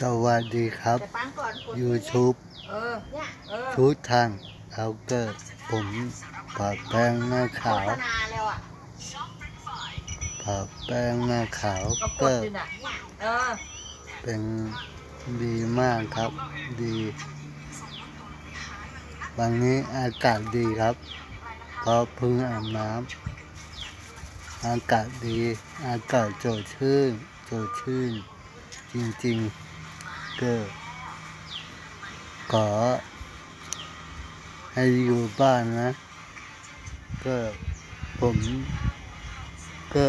สวัสดีครับ แต่ปังก่อนกด YouTube เออเนี่ยเออทุกทางเอาเกิดผมปะแป้งหน้าโฆขาวษณาแล้วอะปะแป้งหน้าขาวก็กก็ดอยู่น่ะเออเป็นดีมากครับ ดี วันนี้อากาศดีครับเพราะเพึ่งอาบน้ำอากาศดี อากาศโจดชื่นโจดชื่น จริงๆ ก็ขอให้อยู่บ้านนะ ก็ผมก็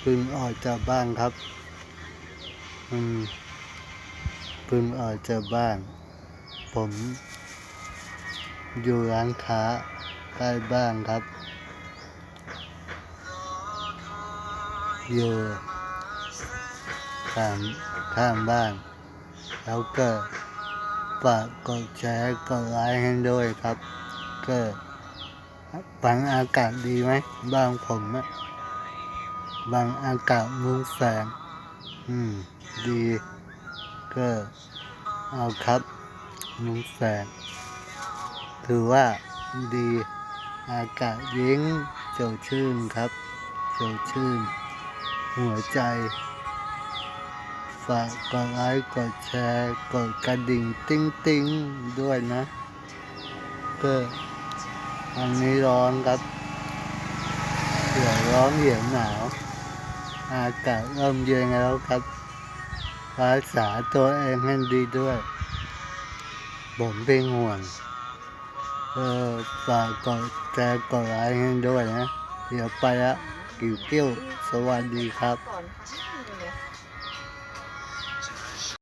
เพิ่งออกจากบ้านครับ อืมเพิ่งออกจากบ้าน ผม อยู่ร้านค้าใกล้บ้านครับ อยู่ข้างข้างบ้าน แล้วก็ฝากกดแชร์กดไลค์ให้ด้วยครับก็บางอากาศดีไหมบานผมอะบางอากาศมุ้งแสงอืม ดีก็เอาครับมุ้งแสงถือว่าดีอากาศเย็นโจดชื่นครับโจดชื่น หัวใจ ฝากกดไลค์กดแชร์กดกระดิ่งติ้งติ้งด้วยนะก็อันนี้ร้อนครับเดี๋ยวร้อนเหี่ยวหนาว อากาศเริ่มเย็นแล้วครับรักษาตัวเองให้ดีด้วย ผมเป็นห่วงเออฝากกดแชร์กดไลค์ให้ด้วยนะ เดี๋ยวไปละกิ่วกิ้วสวัสดีครับ